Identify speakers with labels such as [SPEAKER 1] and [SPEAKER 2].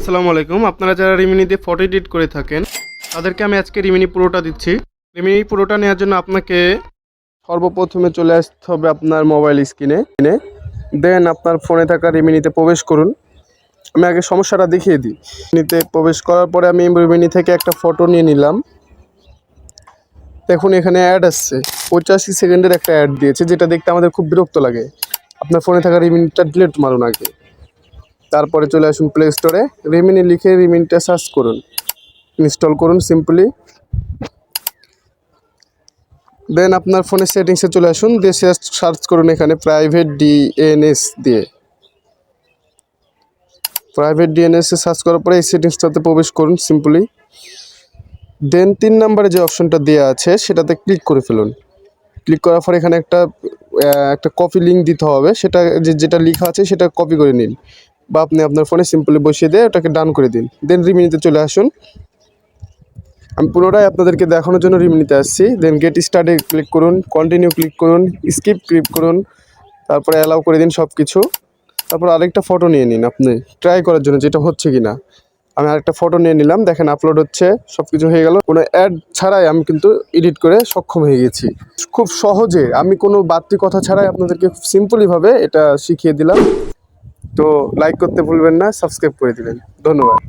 [SPEAKER 1] আসসালামু আলাইকুম। আপনারা যারা রিমিনিতে ফটো এডিট করে থাকেন, তাদেরকে আমি আজকে রিমিনি পুরোটা দিচ্ছি। রিমিনি পুরোটা নেওয়ার জন্য আপনাকে সর্বপ্রথমে চলে আসতে হবে আপনার মোবাইল স্ক্রিনে দেন আপনার ফোনে থাকা রিমিনিতে প্রবেশ করুন। আমি আগে সমস্যাটা দেখিয়ে দিই। রিমিনিতে প্রবেশ করার পরে আমি রিমিনি থেকে একটা ফটো নিয়ে নিলাম। দেখুন, এখানে অ্যাড আসছে। পঁচাশি সেকেন্ডের একটা অ্যাড দিয়েছে, যেটা দেখতে আমাদের খুব বিরক্ত লাগে। আপনার ফোনে থাকা রিমিনিটা ডিলিট মারুন আগে। তারপরে চলে আসুন প্লে স্টোরে রিমিনি লিখে রিমিনিটা সার্চ করুন। ইনস্টল করুন সিম্পলি দেন আপনার ফোনের সেটিংসে চলে আসুন। দিয়ে সার্চ করুন এখানে প্রাইভেট ডিএনএস দিয়ে। প্রাইভেট ডিএনএসে সার্চ করার পরে এই সেটিংসটাতে প্রবেশ করুন সিম্পলি দেন তিন নম্বরে যে অপশনটা দেওয়া আছে, সেটাতে ক্লিক করে ফেলুন। ক্লিক করার পর এখানে একটা একটা কপি লিঙ্ক দিতে হবে। সেটা যেটা লেখা আছে, সেটা কপি করে নিন। বা আপনি আপনার ফোনে সিম্পলি বসিয়ে দিয়ে ওটাকে ডান করে দিন। দেন রিমিনিতে চলে আসুন। আমি পুনরায় আপনাদেরকে দেখানোর জন্য রিমিনিতে আসছি। দেন গেট স্টার্টে ক্লিক করুন কন্টিনিউ ক্লিক করুন স্কিপ ক্লিক করুন, তারপরে অ্যালাউ করে দিন সব কিছু তারপর আরেকটা ফটো নিয়ে নিন আপনি ট্রাই করার জন্য যেটা হচ্ছে কি না আমি আরেকটা ফটো নিয়ে নিলাম, দেখেন আপলোড হচ্ছে সব কিছু হয়ে গেল। কোনো অ্যাড ছাড়াই আমি কিন্তু এডিট করে সক্ষম হয়ে গেছি। খুব সহজে, আমি কোনো বাড়তি কথা ছাড়াই আপনাদেরকে সিম্পলিভাবে এটা শিখিয়ে দিলাম। তো লাইক করতে ভুলবেন না সাবস্ক্রাইব করে দিবেন। ধন্যবাদ।